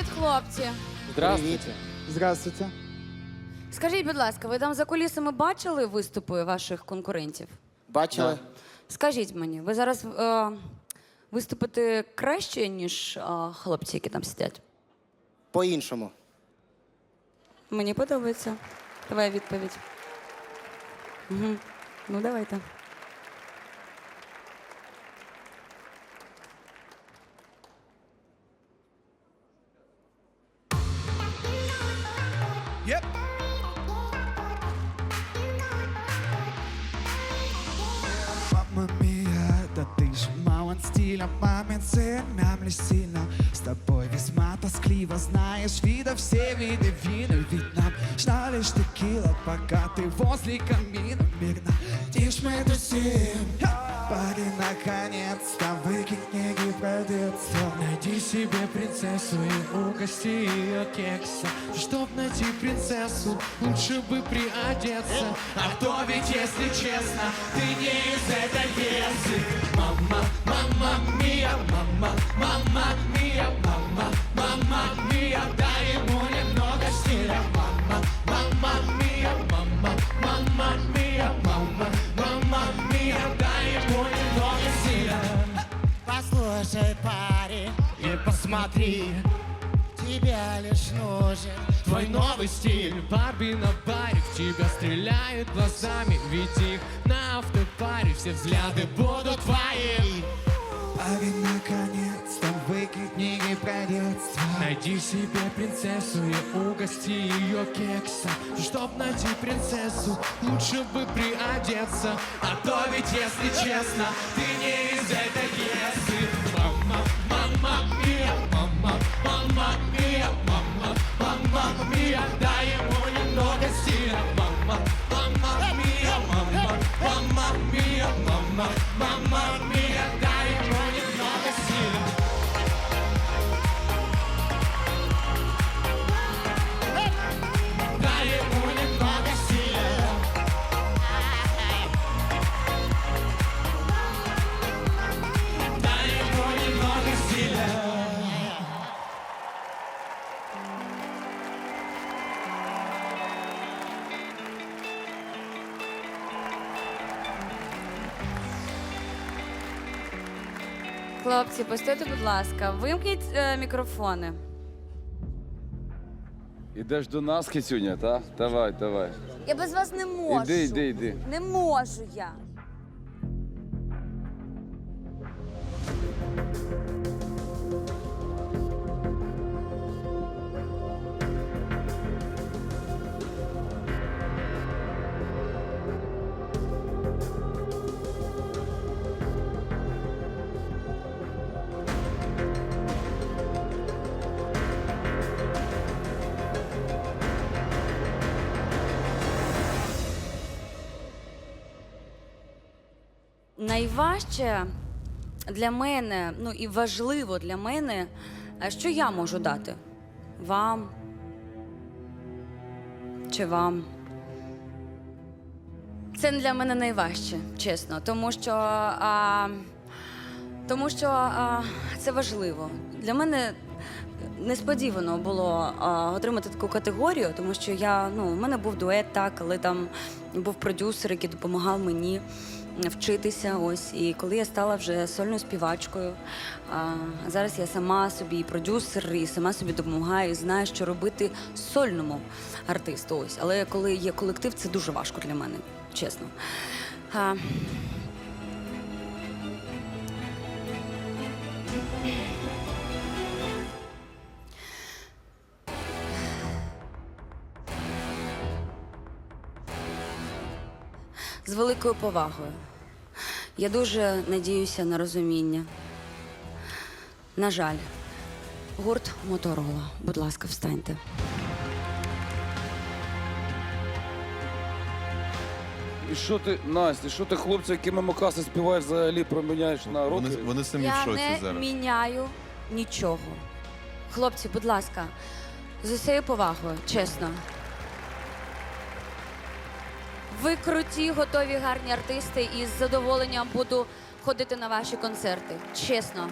Привіт, хлопці. Здравствуйте. Здравствуйте. Скажіть, будь ласка, ви там за кулісами бачили виступи ваших конкурентів? Бачили? Скажіть мені, ви зараз е, виступите краще, ніж е, хлопці, які там сидять? По-іншому. Мені подобається. Твоя відповідь. Угу. Ну, давайте. Мамин сын, мямли сильно. С тобой весьма тоскливо. Знаешь, вида все виды вина. Ведь нам ждали лишь текила Пока ты возле камина. Мирно. Тишь мы тусим Пари, наконец-то себе принцессу и угости ее кекса. Чтоб найти принцессу, лучше бы приодеться. А то ведь, если честно, ты не из этой пьесы. Мама, мама мия, мама, мама мия, мама, мама мия Дай ему немного стиля. Мама, мама мия, мама, мама мия, мама, мама мия Дай ему немного стиля. Послушай, парень, И посмотри, тебя лишь нужен Твой новый стиль. Барби на баре В тебя стреляют глазами Ведь их на автопаре Все взгляды будут твои. Парень, наконец-то выкинь книги про детство. Найди себе принцессу и угости ее кекса. Чтоб найти принцессу, лучше бы приодеться. А то ведь, если честно, ты не из этой пьесы мама мия Дай ему немного стиля Мама, мама Хлопці, постойте, будь ласка, вимкніть е, мікрофони. Ідеш до нас, Кицюня, та? Давай, давай. Я без вас не можу. Іди, іди, іди. Не можу я. Найважче для мене, ну і важливо для мене, що я можу дати? Вам? Чи вам? Це для мене найважче, чесно, тому що, а, тому що а, це важливо. Для мене несподівано було а, отримати таку категорію, тому що я, ну, у мене був дует, так, але там був продюсер, який допомагав мені вчитися. Ось. І коли я стала вже сольною співачкою, а, зараз я сама собі і продюсер, і сама собі допомагаю, і знаю, що робити сольному артисту. Ось. Але коли є колектив, це дуже важко для мене, чесно. А, з великою повагою. Я дуже надіюся на розуміння. На жаль, гурт Моторола. Будь ласка, встаньте. І що ти, Настя, що ти хлопці, якими Мокаси співаєш, взагалі проміняєш на роки? Вони, вони самі в Я шоці не зараз. міняю нічого. Хлопці, будь ласка, з усією повагою, чесно. Ви круті, готові, гарні артисти, і з задоволенням буду ходити на ваші концерти. Чесно.